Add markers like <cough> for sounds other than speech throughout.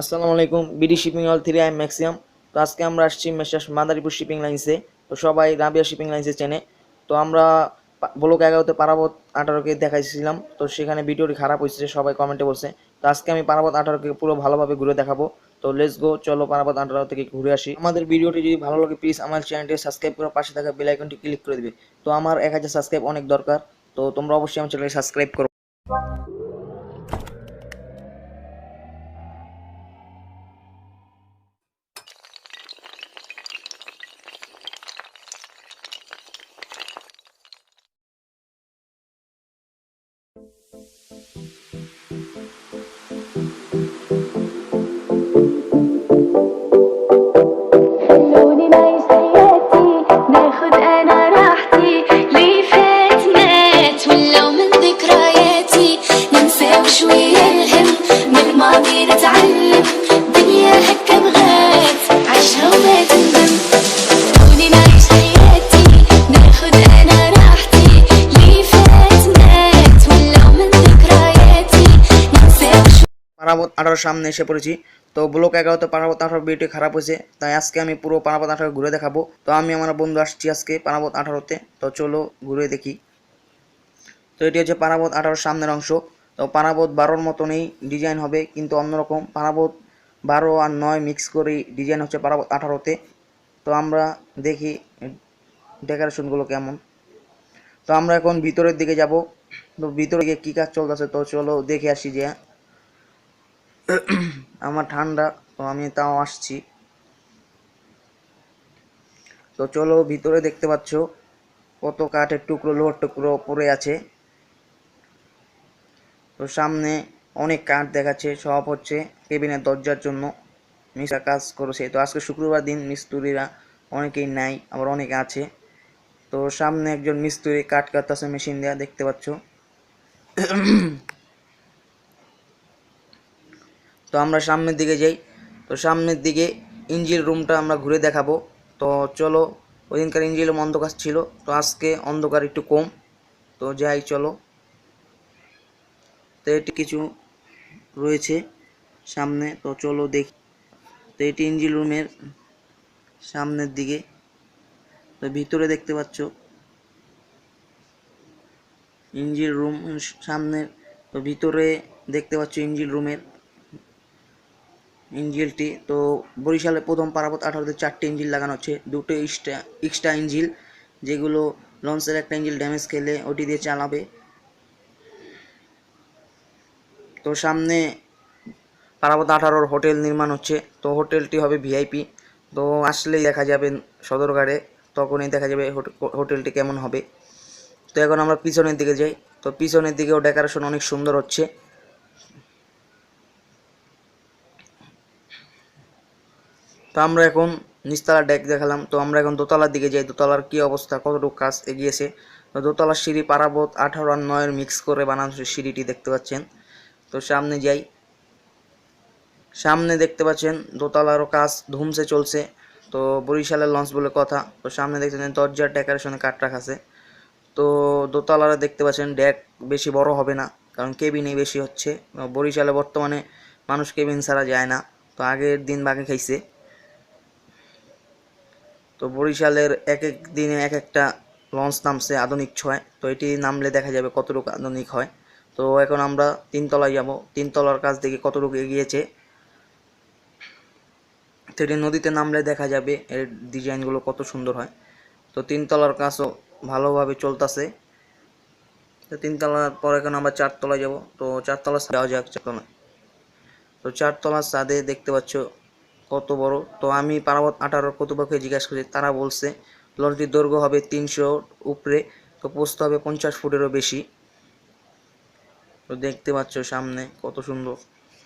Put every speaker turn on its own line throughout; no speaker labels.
আসসালামু আলাইকুম, BD shipping all three I maximum. তো আজকে আমরা আসছি মেসার্স মাদারীপুর শিপিং লাইন্সে। তো সবাই রাবিয়া শিপিং লাইন্সে চেনে। তো আমরা ব্লক এগারোতে পারাবত আঠারোকে দেখাইছিলাম। তো সেখানে ভিডিওটি খারাপ হয়েছে, সবাই কমেন্টে বলছে। তো আজকে আমি পারাবত আঠারোকে পুরো ভালোভাবে ঘুরে দেখাবো। তো লেটস গো চলো পারাবত আঠারো থেকে ঘুরে আসি। আমাদের ভিডিওটি যদি ভালো লাগে প্লিজ আমার চ্যানেলটি সাবস্ক্রাইব করে পাশে থাকা বেল আইকনটি ক্লিক করে দিবে। তো আমার এক হাজার সাবস্ক্রাইব অনেক দরকার। তো তোমরা অবশ্যই আমার চ্যানেলটি সাবস্ক্রাইব করো। আঠারোর সামনে এসে পড়েছি। তো ব্লক এগারোতে পারাবত আঠারো ভিডিওটি খারাপ হয়েছে, তাই আজকে আমি পুরো পারাবত আঠারো ঘুরে দেখাবো। তো আমি আমার বন্ধু আসছি আজকে পারাবত আঠারোতে, তো চলো ঘুরে দেখি। তো এটি হচ্ছে পারাবত আঠারোর সামনের অংশ। তো পারাবত বারোর মতনই ডিজাইন হবে, কিন্তু অন্যরকম। পারাবত বারো আর নয় মিক্স করে ডিজাইন হচ্ছে পারাবত আঠারোতে। তো আমরা দেখি ডেকোরেশনগুলো কেমন। তো আমরা এখন ভিতরের দিকে যাব। তো ভিতরে গিয়ে কী কাজ চলতেছে, তো চলো দেখে আসি যে আমার ঠান্ডা, তো আমি তাও আসছি। তো চলো ভিতরে দেখতে পাচ্ছ কত কাঠের টুকরো, লোহার টুকরো পড়ে আছে। তো সামনে অনেক কাঠ দেখাচ্ছে, সব হচ্ছে কেবিনের দরজার জন্য। মিস্ত্রা কাজ করেছে। তো আজকে শুক্রবার দিন, মিস্ত্রিরা অনেকেই নাই, আবার অনেকে আছে। তো সামনে একজন মিস্ত্রি কাঠ কাটতেছে, মেশিন দেওয়া দেখতে পাচ্ছ। তো আমরা সামনের দিকে যাই। তো সামনের দিকে ইঞ্জিল রুমটা আমরা ঘুরে দেখাবো। তো চলো ওই দিনকার ইঞ্জিল অন্ধকার ছিল, তো আজকে অন্ধকার একটু কম। তো যাই, চলো। তো এটি কিছু রয়েছে সামনে, তো চলো দেখি। তো এটি ইঞ্জিল রুমের সামনের দিকে। তো ভিতরে দেখতে পাচ্ছ, ইঞ্জিল রুম সামনের, তো ভিতরে দেখতে পাচ্ছ ইঞ্জিল রুমের ইঞ্জিলটি। তো বরিশালে প্রথম পারাবত আঠারোতে চারটে ইঞ্জিল লাগানো হচ্ছে। দুটো এক্সট্রা এক্সট্রা ইঞ্জিল, যেগুলো লঞ্চের একটা ইঞ্জিল ড্যামেজ খেলে ওটি দিয়ে চালাবে। তো সামনে পারাবত আঠারোর হোটেল নির্মাণ হচ্ছে। তো হোটেলটি হবে ভিআইপি। তো আসলেই দেখা যাবে সদরঘাটে, তখনই দেখা যাবে হোটে- হোটেলটি কেমন হবে। তো এখন আমরা পিছনের দিকে যাই। তো পিছনের দিকেও ডেকোরেশন অনেক সুন্দর হচ্ছে। তো আমরা এখন নিচতলা ডেক দেখালাম। তো আমরা এখন দোতলার দিকে যাই। দোতলার কি অবস্থা? কতটুকু কাজ এগিয়েছে তো দোতলার সিঁড়ি পারাবত আঠারো আর নয়ের মিক্স করে বানানো সিঁড়িটি দেখতে পাচ্ছেন। তো সামনে যাই। সামনে দেখতে পাচ্ছেন দোতলারও কাজ ধুমসে চলছে। তো বরিশালের লঞ্চ বলে কথা। তো সামনে দেখতে পাচ্ছেন দরজার ডেকোরেশনে কাঠ রাখা আছে। তো দোতলারা দেখতে পাচ্ছেন ডেক বেশি বড় হবে না, কারণ কেবিনই বেশি হচ্ছে। বরিশালে বর্তমানে মানুষ কেবিন ছাড়া যায় না। তো আগের দিন বাগে খাইছে। তো বরিশালের এক এক দিনে এক একটা লঞ্চ নামছে আধুনিক ছয়। তো এটি নামলে দেখা যাবে কতটুকু আধুনিক হয়। তো এখন আমরা তিনতলায় যাব। তিনতলার কাজ দেখে কতটুকু এগিয়েছে, তো এটি নদীতে নামলে দেখা যাবে এর ডিজাইনগুলো কত সুন্দর হয়। তো তিনতলার কাজও ভালোভাবে চলতেছে। তো তিনতলার পর এখন আমরা চারতলায় যাব। তো চারতলা যাওয়া যাক চারতলায়। তো চারতলার ছাদে দেখতে পাচ্ছ কত বড়? তো আমি পারাবত আঠারোর কতপক্ষে জিজ্ঞাসা করি, তারা বলছে লঞ্চটির দৈর্ঘ্য হবে তিনশো উপরে, তো পোস্ত হবে পঞ্চাশ ফুটেরও বেশি। তো দেখতে পাচ্ছ সামনে কত সুন্দর।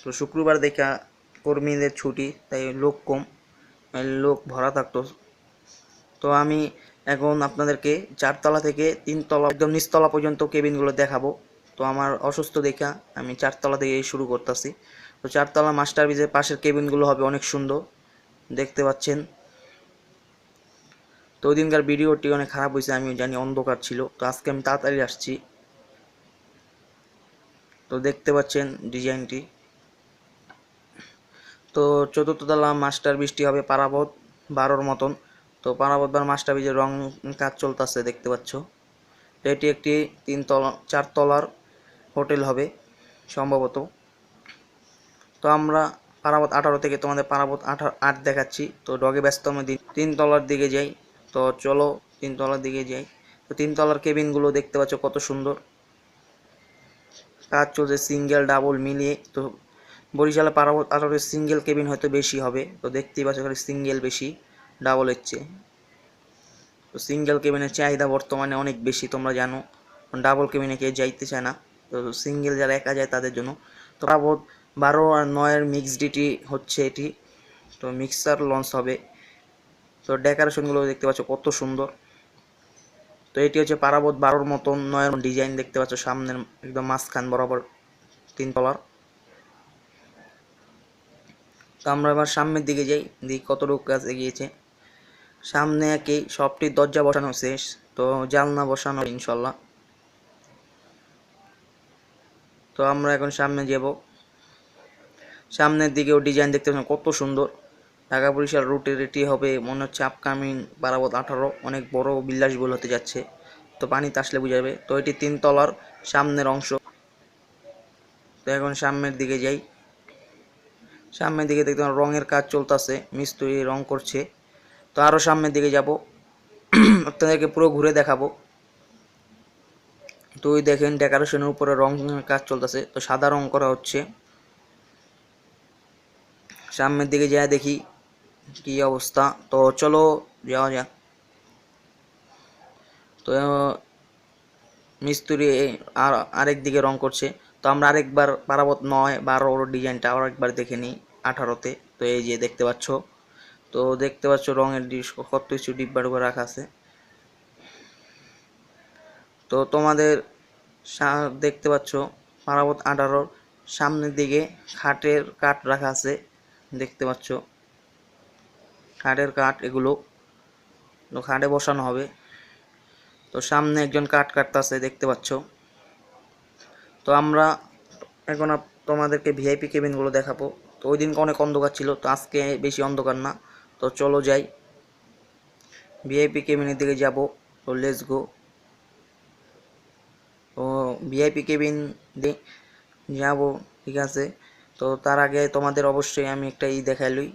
তো শুক্রবার দেখা কর্মীদের ছুটি, তাই লোক কম লোক ভরা থাকতো। তো আমি এখন আপনাদেরকে চারতলা থেকে তিনতলা, একদম নিচতলা পর্যন্ত কেবিনগুলো দেখাবো। তো আমার অসুস্থ দেখা আমি চারতলা থেকে শুরু করতেছি। তো চারতলা মাস্টার ব্রিজের পাশের কেবিনগুলো হবে অনেক সুন্দর, দেখতে পাচ্ছেন। তো ওই দিনকার ভিডিওটি অনেক খারাপ হয়েছে আমি জানি অন্ধকার ছিল, তো আজকে আমি তাড়াতাড়ি আসছি। তো দেখতে পাচ্ছেন ডিজাইনটি। তো চতুর্থ তলা মাস্টার বৃষ্টি হবে পারাবত বারোর মতন। তো পারাবত বার মাস্টার বীজের রং কাজ চলতেছে, দেখতে পাচ্ছ। তো এটি একটি তিনতলা, চারতলার হোটেল হবে, সম্ভবত। তো আমরা পারাবত আঠারো থেকে তোমাদের পারাবত আঠারো আট দেখাচ্ছি। তো ডগে ব্যস্তম দিন তিনতলার দিকে যাই। তো চলো তিনতলার দিকে যাই। তো তিনতলার কেবিনগুলো দেখতে পাচ্ছ কত সুন্দর। কাজ চলছে সিঙ্গেল ডাবল মিলিয়ে। তো বরিশালে পারাবত আঠারোর সিঙ্গেল কেবিন হয়তো বেশি হবে। তো দেখতেই পাচ্ছ এখানে সিঙ্গেল বেশি ডাবলের চেয়ে। তো সিঙ্গেল কেবিনের চাহিদা বর্তমানে অনেক বেশি, তোমরা জানো। ডাবল কেবিনে কেউ যাইতে চায় না। তো সিঙ্গেল যারা একা যায় তাদের জন্য। তো পারাবত বারো আর নয়ের মিক্স ডিটি হচ্ছে এটি। তো মিক্সার লঞ্চ হবে। তো ডেকোরেশনগুলো দেখতে পাচ্ছ কত সুন্দর। তো এটি হচ্ছে পারাবত বারোর মতন নয়ের ডিজাইন দেখতে পাচ্ছ সামনের একদম মাঝখান বরাবর তিন তলার। তো আমরা এবার সামনের দিকে যাই, দেখি কতটুকু কাজ এগিয়েছে সামনে একেই, সবটি দরজা বসানো শেষ। তো জালনা বসানো ইনশাল্লাহ। তো আমরা এখন সামনে যাব। সামনের দিকেও ডিজাইন দেখতে পাচ্ছেন, কত সুন্দর। ঢাকা বরিশাল রুটের এটি হবে, মনে হচ্ছে আপকামিং বারাবত আঠারো, অনেক বড় বিলাসবহুল হতে যাচ্ছে। তো পানিতে আসলে বোঝা যাবে তো এটি তিনতলার সামনের অংশ। তো এখন সামনের দিকে যাই। সামনের দিকে দেখতে রঙের কাজ চলতেছে, মিস্ত্রি রং করছে। তো আরও সামনের দিকে যাব। <clears throat> আপনাদেরকে পুরো ঘুরে দেখাবো। তো ওই দেখেন ডেকোরেশনের উপরে রং কাজ চলতেছে। তো সাদা রং করা হচ্ছে। সামনের দিকে যা দেখি কি অবস্থা। তো চলো যাওয়া যাক। তো মিস্ত্রি আর আরেক দিকে রং করছে। তো আমরা আরেকবার পারাবত নয়, বারো ডিজাইনটা আরেকবার দেখে নিই আঠারোতে। তো এই যে দেখতে পাচ্ছ। তো দেখতে পাচ্ছ রঙের ডিশ, কত কিছু ডিব্বার উপর রাখা আছে। তো তোমাদের দেখতে পাচ্ছ পারাবত আঠারোর সামনের দিকে খাটের কাঠ রাখা আছে। দেখতে পাচ্ছ। খাটের কাঠ এগুলো। খাটে বসানো হবে। তো সামনে একজন কাঠ কাটতেছে, দেখতে পাচ্ছ। তো আমরা এখন তোমাদেরকে ভিআইপি কেবিনগুলো দেখাবো। তো ওই দিনকে অনেক অন্ধকার ছিল, তো আজকে বেশি অন্ধকার না। তো চলো যাই। ভিআইপি কেবিনের দিকে যাব। তো লেটস গো তো ভিআইপি কেবিন যাব, ঠিক আছে। তো তার আগে তোমাদের অবশ্যই আমি একটা ই দেখাইলই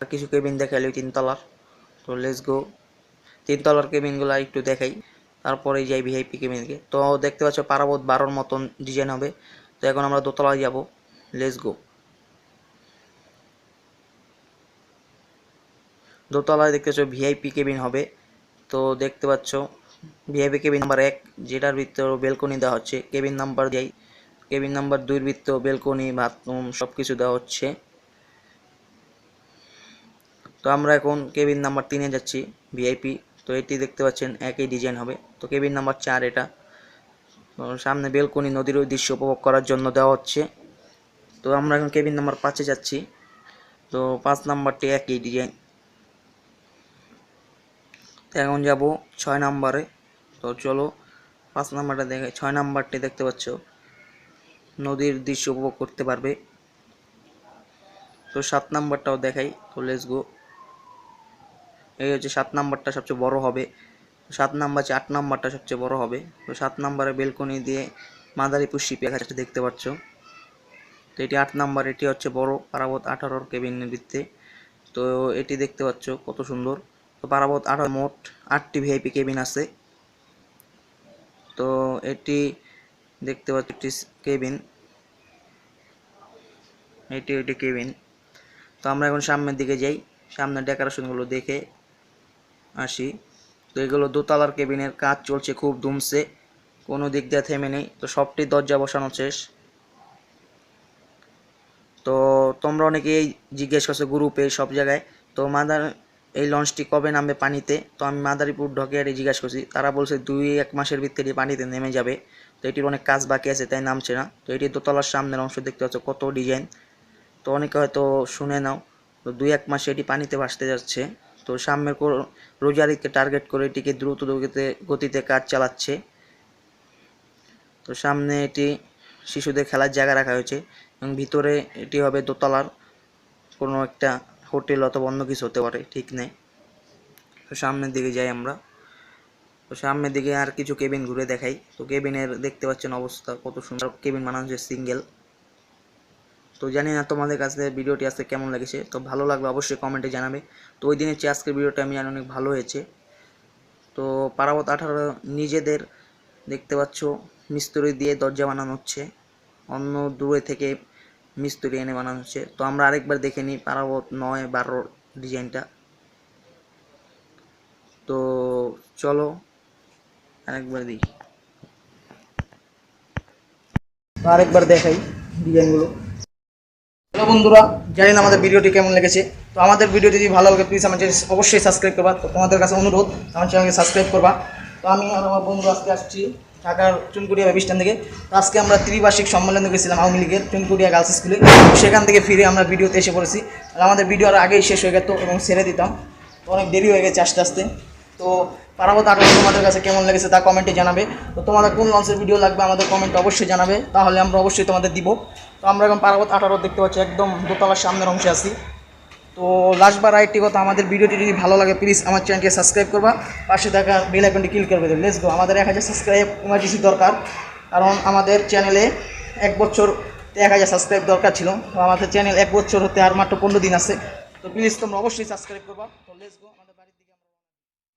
আর কিছু কেবিন দেখাই দেখাইলই তিনতলার। তো লেটস গো তিনতলার কেবিনগুলো একটু দেখাই। তারপরে যাই ভিআইপি কেবিনকে তো দেখতে পাচ্ছ পারাবত বারোর মতন ডিজাইন হবে। তো এখন আমরা দোতলায় যাব। লেটস গো দোতলায় দেখতে পাচ্ছ ভিআইপি কেবিন হবে। তো দেখতে পাচ্ছ ভিআইপি কেবিন নাম্বার এক, যেটার ভিতরে বেলকনি দেওয়া হচ্ছে। কেবিন নাম্বার যাই কেবিন নাম্বার দুইয়ের ভিতরে বেলকনি, বাথরুম সব কিছু দেওয়া হচ্ছে। তো আমরা এখন কেবিন নাম্বার তিনে যাচ্ছি, ভিআইপি। তো এটি দেখতে পাচ্ছেন, একই ডিজাইন হবে। তো কেবিন নাম্বার চার এটা। সামনে বেলকনি, নদীর ওই দৃশ্য উপভোগ করার জন্য দেওয়া হচ্ছে। তো আমরা এখন কেবিন নাম্বার পাঁচে যাচ্ছি। তো পাঁচ নাম্বারটি একই ডিজাইন। এখন যাব ছয় নাম্বারে। তো চলো, পাঁচ নাম্বারটা দেখে, ছয় নাম্বারটি দেখতে পাচ্ছ। নদীর দৃশ্য উপভোগ করতে পারবে। তো সাত নাম্বারটাও দেখাই, তো লেটস গো এই হচ্ছে সাত নাম্বারটা সবচেয়ে বড় হবে। সাত নাম্বার আট নাম্বারটা সবচেয়ে বড় হবে। তো সাত নাম্বারে বেলকনি দিয়ে মাদারীপুর শিপে একটা দেখতে পাচ্ছ। তো এটি আট নাম্বার, এটি হচ্ছে বড় পারাবত আঠারোর কেবিন ভিত্তে তো এটি দেখতে পাচ্ছ কত সুন্দর। তো পারাবত আঠারো মোট আটটি ভিআইপি কেবিন আছে। তো এটি দেখতে পাচ্ছ একটি কেবিন। এটি এটি কেবিন। তো আমরা এখন সামনের দিকে যাই। সামনের ডেকোরেশনগুলো দেখে আসি। তো এগুলো দোতলার কেবিনের কাজ চলছে, খুব দুমসে। কোনো দিক দিয়ে থেমে নেই। তো সবটি দরজা বসানো শেষ। তো তোমরা অনেকেই জিজ্ঞেস করছ গ্রুপে সব জায়গায়। তো মাদার এই লঞ্চটি কবে নামবে পানিতে? তো আমি মাদারীপুর ঢকেয়ারে জিজ্ঞাসা করছি। তারা বলছে দুই এক মাসের ভিতরে পানিতে নেমে যাবে। তো এটির অনেক কাজ বাকি আছে, তাই নামছে না। তো এটি দোতলার সামনের অংশ দেখতে পাচ্ছ কত ডিজাইন। তো অনেকে হয়তো শুনে নাও, তো দুই এক মাসে এটি পানিতে ভাসতে যাচ্ছে। তো সামনের রোজারিকে টার্গেট করে এটিকে দ্রুত গতিতে কাজ চালাচ্ছে। তো সামনে এটি শিশুদের খেলার জায়গা রাখা হয়েছে এবং ভিতরে এটি হবে দোতলার কোনো একটা হোটেল অথবা অন্য কিছু হতে পারে, ঠিক নেই। তো সামনের দিকে যাই আমরা। তো সামনের দিকে আর কিছু কেবিন ঘুরে দেখাই। তো কেবিনের দেখতে পাচ্ছেন অবস্থা কত সুন্দর। কেবিন বানানো হচ্ছে সিঙ্গেল। তো জানি না তোমাদের কাছে ভিডিওটি আজকে কেমন লেগেছে। তো ভালো লাগলে অবশ্যই কমেন্টে জানাবে। তো ওই দিনের চেয়ে আজকের ভিডিওটা আমি অনেক ভালো হয়েছে। তো পারাবত আঠারো নিজেদের দেখতে পাচ্ছ, মিস্ত্রি দিয়ে দরজা বানানো হচ্ছে। অন্য দূরে থেকে মিস্ত্রি এনে বানানো হচ্ছে তো আমরা আরেকবার দেখে নিই পারাবত নয় বারো ডিজাইনটা। তো চলো আরেকবার দেখি। আরেকবার দেখাই ডিজাইনগুলো। হ্যালো বন্ধুরা জানি না আমাদের ভিডিওটি কেমন লেগেছে? তো আমাদের ভিডিও যদি ভালো লাগে প্লিজ আমার অবশ্যই সাবস্ক্রাইব করবা। তো তোমাদের কাছে অনুরোধ, আমার চ্যানেলকে সাবস্ক্রাইব করবা। তো আমি আর আমার বন্ধু আজকে আসছি ঢাকার চুনকুড়িয়া বাস থেকে। আজকে আমরা ত্রিবার্ষিক সম্মেলনে গেছিলাম আওয়ামী লীগের চুনকুড়িয়া গার্লস স্কুলে সেখান থেকে ফিরে আমরা ভিডিওতে এসে পড়েছি। আর আমাদের ভিডিও আর আগেই শেষ হয়ে গেত এবং ছেড়ে দিতাম। তো অনেক দেরি হয়ে গেছে আস্তে আস্তে। তো পারাবত আঠারো তোমাদের কাছে কেমন লেগেছে তা কমেন্টে জানাবে। তো তোমাদের কোন লঞ্চের ভিডিও লাগবে আমাদের কমেন্টে অবশ্যই জানাবে। তাহলে আমরা অবশ্যই তোমাদের দিব। তো আমরা এখন পারাবত আঠারো দেখতে পাচ্ছি, একদম দোতলার সামনের অংশে আছি। তো লাস্টবার আরেকটি কথা, আমাদের ভিডিওটি যদি ভালো লাগে প্লিজ আমার চ্যানেলকে সাবস্ক্রাইব করবা। পাশে থাকা বেল আইকনটি ক্লিক করবে। লেস গো আমাদের এক হাজার সাবস্ক্রাইব ইমার্জেন্সি দরকার। কারণ আমাদের চ্যানেলে এক বছর এক হাজার সাবস্ক্রাইব দরকার ছিল। তো আমাদের চ্যানেল এক বছর হতে আর মাত্র পনেরো দিন আছে। তো প্লিজ তোমরা অবশ্যই সাবস্ক্রাইব করবা। তো লেটস গো